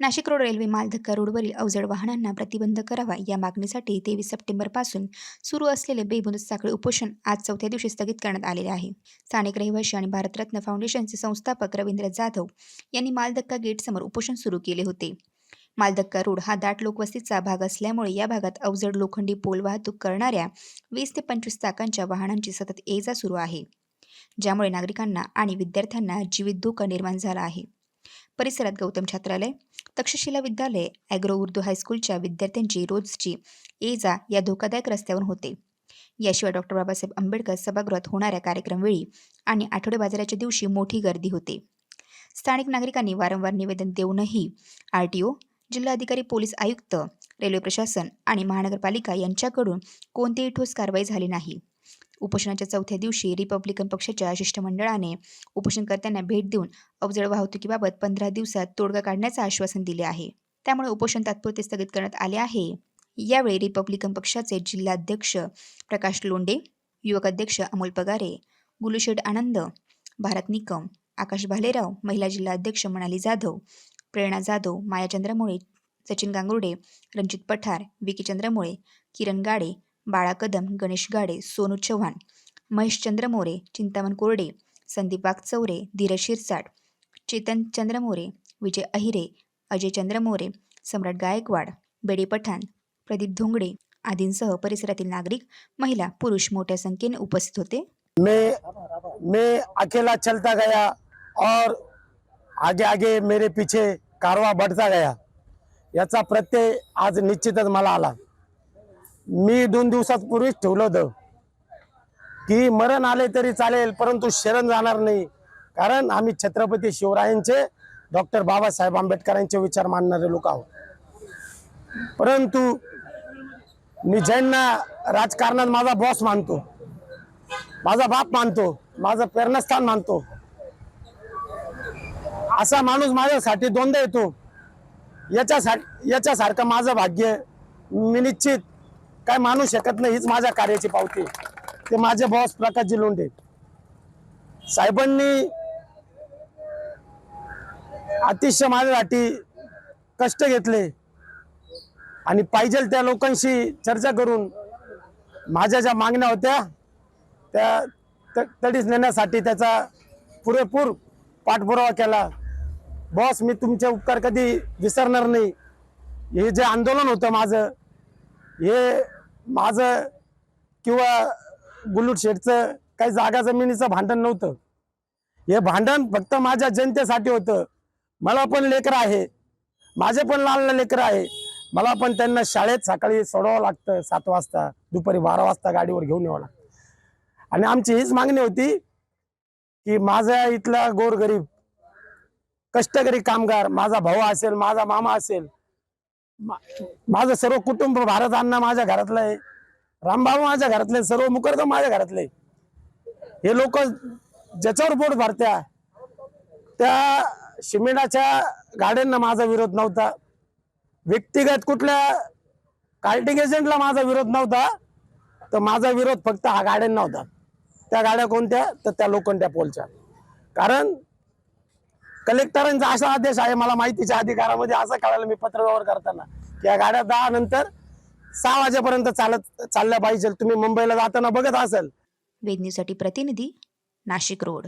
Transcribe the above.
Nashik road railway Maldhakka रोडवरील अवजड वाहनांना प्रतिबंध करावा या मागणीसाठी तेवीस सप्टेंबरपासून सुरू असलेले बेमुदत साखळी उपोषण आज चौथ्या दिवशी स्थगित करण्यात आलेले आहे. स्थानिक रहिवासी आणि भारतरत्न फाउंडेशनचे संस्थापक रवींद्र जाधव यांनी मालधक्का गेटसमोर उपोषण सुरू केले होते. मालधक्का रोड हा दाट लोकवस्तीचा भाग असल्यामुळे या भागात अवजड लोखंडी पोल वाहतूक करणाऱ्या वीस ते पंचवीस चाकांच्या वाहनांची सतत ये जा सुरू आहे ज्यामुळे नागरिकांना आणि विद्यार्थ्यांना जीवित धोका निर्माण झाला आहे. परिसरात गौतम छात्रालय तक्षशिला विद्यालय ॲग्रो उर्दू हायस्कूलच्या विद्यार्थ्यांची रोजची ये जा या धोकादायक रस्त्यावर होते. याशिवाय डॉक्टर बाबासाहेब आंबेडकर सभागृहात होणाऱ्या कार्यक्रमवेळी आणि आठवडे बाजाराच्या दिवशी मोठी गर्दी होते. स्थानिक नागरिकांनी वारंवार निवेदन देऊनही आर टी ओ जिल्हाधिकारी पोलीस आयुक्त रेल्वे प्रशासन आणि महानगरपालिका यांच्याकडून कोणतीही ठोस कारवाई झाली नाही. उपोषणाच्या चौथ्या दिवशी रिपब्लिकन पक्षाच्या शिष्टमंडळाने उपोषणकर्त्यांना भेट देऊन अवजड वाहतुकीबाबत पंधरा दिवसात तोडगा काढण्याचं आश्वासन दिले आहे. त्यामुळे उपोषण तात्पुरते स्थगित करण्यात आले आहे. यावेळी रिपब्लिकन पक्षाचे जिल्हाध्यक्ष प्रकाश लोंडे युवक अध्यक्ष अमोल पगारे गुलुशेठ आनंद भारत निकम आकाश भालेराव महिला जिल्हाध्यक्ष मनाली जाधव प्रेरणा जाधव माया चंद्रमुळे सचिन गांगुर्डे रणजित पठार विकी चंद्रमुळे किरण गाडे बाळा कदम गणेश गाडे सोनू चव्हाण महेश चंद्रमोरे चिंतामण कोरडे संदीप वागचौरे धीरज शिरसाट चेतन चंद्रमोरे विजय अहिरे अजय चंद्रमोरे सम्राट गायकवाड बेडे पठाण प्रदीप धोंगडे आदींसह परिसरातील नागरिक महिला पुरुष मोठ्या संख्येने उपस्थित होते. मैं मैं अकेला चलता गया और आगे आगे मेरे पीछे कारवा बढ़ता गया। याचा प्रत्यय आज निश्चितच मला आला। मी दोन दिवसात पूर्वीच ठेवलं होतं. की मरण आले तरी चालेल परंतु शरण जाणार नाही. कारण आम्ही छत्रपती शिवरायांचे डॉक्टर बाबासाहेब आंबेडकरांचे विचार मानणारे लोक आहोत. परंतु मी ज्यांना राजकारणात माझा बॉस मानतो माझा बाप मानतो माझं प्रेरणास्थान मानतो असा माणूस माझ्यासाठी दोनदा येतो. याच्यासाठी याच्यासारखं माझं भाग्य मी निश्चित काय मानू शकत नाही हीच माझ्या कार्याची पावती ते माझे बॉस प्रकाशजी लोंढे. साहेबांनी अतिशय माझ्यासाठी कष्ट घेतले आणि पाहिजे त्या लोकांशी चर्चा करून माझ्या ज्या मागण्या होत्या त्या तडीच तडीस नेण्यासाठी त्याचा पुरेपूर पाठपुरावा केला. बॉस मी तुमचे उपकार कधी विसरणार नाही. हे जे आंदोलन होतं माझं हे माझं किंवा गुल्लूट शेठचं काही जागा जमिनीचं भांडण नव्हतं. हे भांडण फक्त माझ्या जनतेसाठी होतं. मला पण लेकरं आहे. माझे पण लहान लेकरं आहे. मला पण त्यांना शाळेत सकाळी सोडवावं लागतं सात वाजता दुपारी बारा वाजता गाडीवर घेऊन यावं लागतं. आणि आमची हीच मागणी होती की माझा इथला गोरगरीब कष्टकरी कामगार माझा भाऊ असेल माझा मामा असेल माझं सर्व कुटुंब भारत अण्णा माझ्या घरातलं आहे. रामबाबू माझ्या घरातले सर्व मुकरदम माझ्या घरातले हे लोक ज्याच्यावर पोट भरत्या त्या शिमेडाच्या गाड्यांना माझा विरोध नव्हता. व्यक्तिगत कुठल्या कार्टिंग एजंटला माझा विरोध नव्हता तर माझा विरोध फक्त हा गाड्यांना होता. त्या गाड्या कोणत्या? तर त्या लोखंड्या पोलच्या. कारण कलेक्टरांचा असा आदेश आहे मला माहितीच्या अधिकारामध्ये असं कळालं मी पत्रव्यवहार करताना. की या गाड्या दहा नंतर सहा वाजेपर्यंत चालत चालल्या पाहिजे तुम्ही मुंबईला जाताना बघत असाल. वेदनीसाठी प्रतिनिधी नाशिक रोड.